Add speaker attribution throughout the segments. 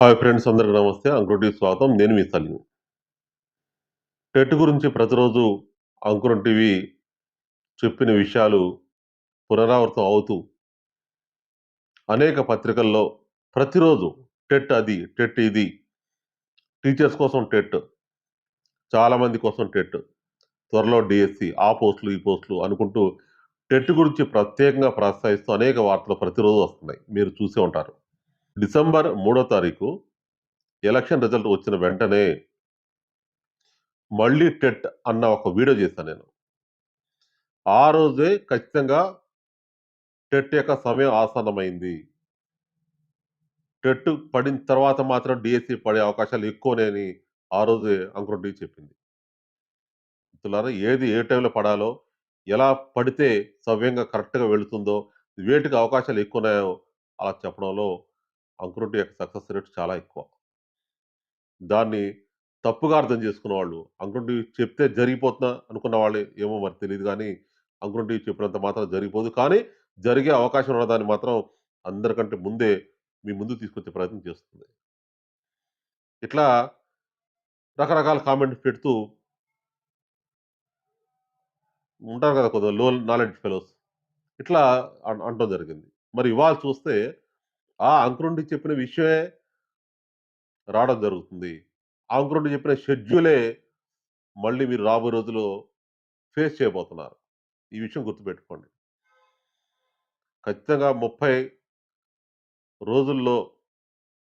Speaker 1: Hi friends అందరికీ నమస్తే. అంకురుడి స్వాగతం. నేను మీ సలీం. టెట్ గురించి ప్రతిరోజు అంకురం టీవీ చెప్పిన విషయాలు పునరావృతం అవుతూ అనేక పత్రికల్లో ప్రతిరోజు టెట్ అది టెట్ ఇది టీచర్స్ కోసం టెట్ చాలామంది కోసం టెట్ త్వరలో డిఎస్సి ఆ పోస్టులు ఈ పోస్టులు అనుకుంటూ టెట్ గురించి ప్రత్యేకంగా ప్రోత్సహిస్తూ అనేక వార్తలు ప్రతిరోజు వస్తున్నాయి. మీరు చూసే ఉంటారు. డిసెంబర్ మూడో తారీఖు ఎలక్షన్ రిజల్ట్ వచ్చిన వెంటనే మళ్ళీ టెట్ అన్న ఒక వీడియో చేశాను నేను. ఆ రోజే ఖచ్చితంగా టెట్ యొక్క సమయం ఆసన్నమైంది. టెట్ పడిన తర్వాత మాత్రం డిఎస్సి పడే అవకాశాలు ఎక్కువనేని ఆ రోజే అంకురెడ్డి చెప్పింది. మిత్రులారా ఏది ఏ టైంలో పడాలో ఎలా పడితే సవ్యంగా కరెక్ట్గా వెళుతుందో వేటికి అవకాశాలు ఎక్కువ ఉన్నాయో అలా చెప్పడంలో అంకురెడ్డి యొక్క సక్సెస్ రేట్ చాలా ఎక్కువ. దాన్ని తప్పుగా అర్థం చేసుకున్న వాళ్ళు అంకురెడ్డి చెప్తే జరిగిపోతుందా అనుకున్న వాళ్ళు ఏమో మరి తెలియదు కానీ అంకురెడ్డి చెప్పినంత మాత్రం జరిగిపోదు కానీ జరిగే అవకాశం ఉన్నదాన్ని మాత్రం అందరికంటే ముందే మీ ముందు తీసుకొచ్చే ప్రయత్నం చేస్తుంది. ఇట్లా రకరకాల కామెంట్స్ పెడుతూ ఉంటారు కదా కొద్దిగా లో నాలెడ్జ్ ఫెలోస్. ఇట్లా అన్- అనటం జరిగింది. మరి ఇవాళ చూస్తే ఆ అంకురుండి చెప్పిన విషయమే రావడం జరుగుతుంది. ఆ చెప్పిన షెడ్యూలే మళ్ళీ మీరు రాబోయే రోజుల్లో ఫేస్ చేయబోతున్నారు. ఈ విషయం గుర్తుపెట్టుకోండి. ఖచ్చితంగా ముప్పై రోజుల్లో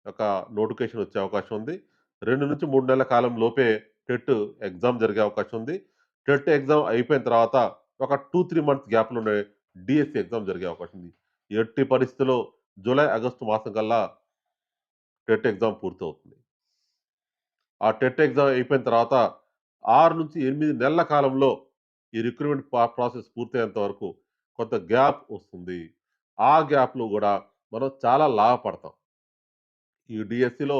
Speaker 1: ఒక నోటిఫికేషన్ వచ్చే అవకాశం ఉంది. రెండు నుంచి మూడు నెలల కాలం లోపే టెట్ ఎగ్జామ్ జరిగే అవకాశం ఉంది. టెట్ ఎగ్జామ్ అయిపోయిన తర్వాత ఒక టూ త్రీ మంత్స్ గ్యాప్లోనే డిఎస్సి ఎగ్జామ్ జరిగే అవకాశం ఉంది. ఎట్టి పరిస్థితుల్లో జూలై ఆగస్టు మాసం కల్లా టెట్ ఎగ్జామ్ పూర్తవుతుంది. ఆ టెట్ ఎగ్జామ్ అయిపోయిన తర్వాత ఆరు నుంచి ఎనిమిది నెలల కాలంలో ఈ రిక్రూట్మెంట్ ప్రాసెస్ పూర్తయ్యేంత వరకు కొంత గ్యాప్ వస్తుంది. ఆ గ్యాప్లో కూడా మనం చాలా లాభపడతాం. ఈ డిఎస్సిలో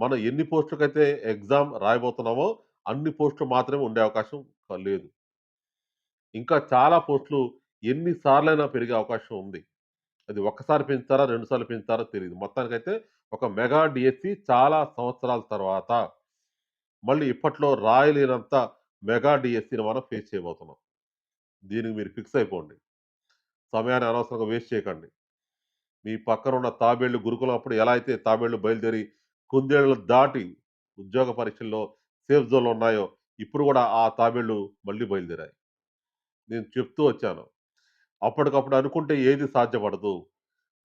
Speaker 1: మనం ఎన్ని పోస్టులకైతే ఎగ్జామ్ రాయబోతున్నామో అన్ని పోస్టులు మాత్రమే ఉండే అవకాశం లేదు. ఇంకా చాలా పోస్టులు ఎన్నిసార్లైనా పెరిగే అవకాశం ఉంది. అది ఒక్కసారి పెంచుతారా రెండుసార్లు పెంచుతారా తెలియదు మొత్తానికైతే ఒక మెగా డిఎస్సి చాలా సంవత్సరాల తర్వాత మళ్ళీ ఇప్పట్లో రాయలేనంత మెగా డిఎస్సిని మనం ఫేస్ చేయబోతున్నాం. దీనికి మీరు ఫిక్స్ అయిపోండి. సమయాన్ని అనవసరంగా వేస్ట్ చేయకండి. మీ పక్కన ఉన్న తాబేళ్ళు గురుకులం అప్పుడు ఎలా అయితే తాబేళ్ళు బయలుదేరి కుందేళ్ళు దాటి ఉద్యోగ పరీక్షల్లో సేఫ్ జోన్లు ఉన్నాయో ఇప్పుడు కూడా ఆ తాబేళ్ళు మళ్ళీ బయలుదేరాయి. నేను చెప్తూ వచ్చాను. అప్పటికప్పుడు అనుకుంటే ఏది సాధ్యపడదు.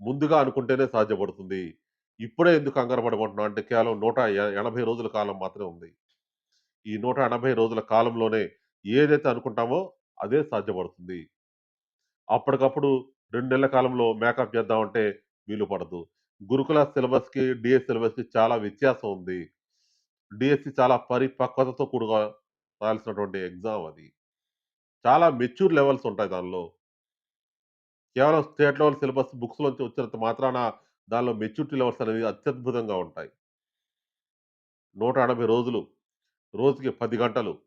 Speaker 1: ముందుగా అనుకుంటేనే సాధ్యపడుతుంది. ఇప్పుడే ఎందుకు కంగారు పడమంటున్నా అంటే కేవలం నూట ఎనభై రోజుల కాలం మాత్రమే ఉంది. ఈ నూట ఎనభై రోజుల కాలంలోనే ఏదైతే అనుకుంటామో అదే సాధ్యపడుతుంది. అప్పటికప్పుడు రెండు నెలల కాలంలో మేకప్ చేద్దామంటే వీలు పడదు. గురుకుల సిలబస్కి డిఎస్ సిలబస్కి చాలా వ్యత్యాసం ఉంది. డిఎస్సి చాలా పరిపక్వతతో కూడుగా రాయాల్సినటువంటి ఎగ్జామ్ అది. చాలా మెచ్యూర్ లెవెల్స్ ఉంటాయి దానిలో. కేవలం స్టేట్ లెవెల్ సిలబస్ బుక్స్లోంచి వచ్చినంత మాత్రాన దానిలో మెచ్యూరిటీ లెవెల్స్ అనేవి అత్యద్భుతంగా ఉంటాయి. నూట ఎనభై రోజులు రోజుకి పది గంటలు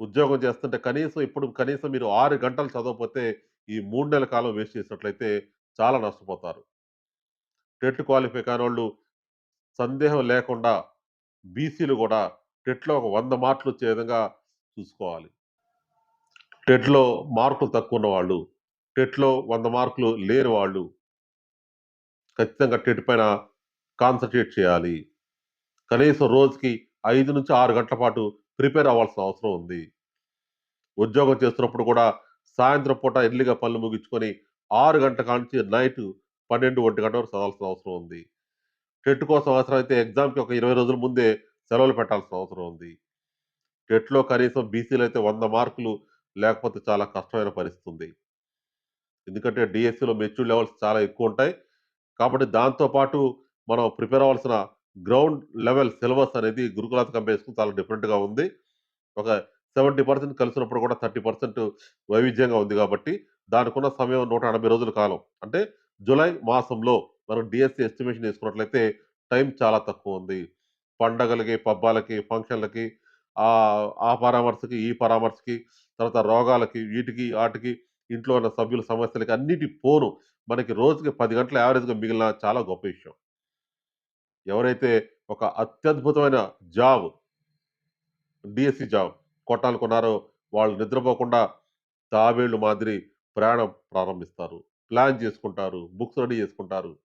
Speaker 1: ఉద్యోగం చేస్తుంటే కనీసం ఇప్పుడు కనీసం మీరు ఆరు గంటలు చదవకపోతే ఈ మూడు నెలల కాలం వేస్ట్ చేసినట్లయితే చాలా నష్టపోతారు. టెట్ క్వాలిఫై కాని వాళ్ళు సందేహం లేకుండా బీసీలు కూడా టెట్లో ఒక వంద మార్కులు వచ్చే విధంగా చూసుకోవాలి. టెట్లో మార్కులు తక్కువ ఉన్న వాళ్ళు టెట్లో వంద మార్కులు లేని వాళ్ళు ఖచ్చితంగా టెట్ పైన కాన్సన్ట్రేట్ చేయాలి. కనీసం రోజుకి ఐదు నుంచి ఆరు గంటల పాటు ప్రిపేర్ అవ్వాల్సిన అవసరం ఉంది. ఉద్యోగం చేస్తున్నప్పుడు కూడా సాయంత్రం పూట ఎర్లీగా పనులు ముగించుకొని ఆరు గంటల కాంచి నైట్ పన్నెండు ఒంటి గంట వరకు చదవాల్సిన అవసరం ఉంది. టెట్ కోసం అవసరమైతే ఎగ్జామ్కి ఒక ఇరవై రోజుల ముందే సెలవులు పెట్టాల్సిన అవసరం ఉంది. టెట్లో కనీసం బీసీలు అయితే వంద మార్కులు లేకపోతే చాలా కష్టమైన పరిస్థితి ఉంది. ఎందుకంటే డిఎస్సిలో మెచ్యూర్ లెవెల్స్ చాలా ఎక్కువ ఉంటాయి. కాబట్టి దాంతో పాటు మనం ప్రిపేర్ అవ్వాల్సిన గ్రౌండ్ లెవెల్ సిలబస్ అనేది గురుకులాత కంపేర్స్కు చాలా డిఫరెంట్గా ఉంది. ఒక సెవెంటీ పర్సెంట్ కలిసినప్పుడు కూడా థర్టీ పర్సెంట్ వైవిధ్యంగా ఉంది కాబట్టి దానికి ఉన్న సమయం నూట ఎనభై రోజుల కాలం. అంటే జూలై మాసంలో మనం డిఎస్సి ఎస్టిమేషన్ వేసుకున్నట్లయితే టైం చాలా తక్కువ ఉంది. పండగలకి పబ్బాలకి ఫంక్షన్లకి ఆ పరామర్శకి ఈ పరామర్శకి తర్వాత రోగాలకి వీటికి వాటికి ఇంట్లో ఉన్న సభ్యుల సమస్యలకి అన్నిటి పోను మనకి రోజుకి పది గంటల యావరేజ్గా మిగిలిన చాలా గొప్ప విషయం ఎవరైతే ఒక అత్యద్భుతమైన జాబ్ డిఎస్సి జాబ్ కొట్టాలనుకున్నారో వాళ్ళు నిద్రపోకుండా తాబేళ్ళు మాదిరి ప్రయాణం ప్రారంభిస్తారు. ప్లాన్ చేసుకుంటారు. బుక్స్ రెడీ చేసుకుంటారు.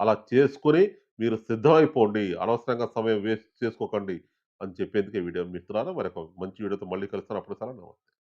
Speaker 1: అలా చేసుకొని మీరు సిద్ధమైపోండి. అనవసరంగా సమయం వేస్ట్ చేసుకోకండి అని చెప్పేందుకే వీడియో మిత్రులారా మరొక మంచి వీడియోతో మళ్ళీ కలుస్తాను. అప్పుడు సార్ నమస్తే.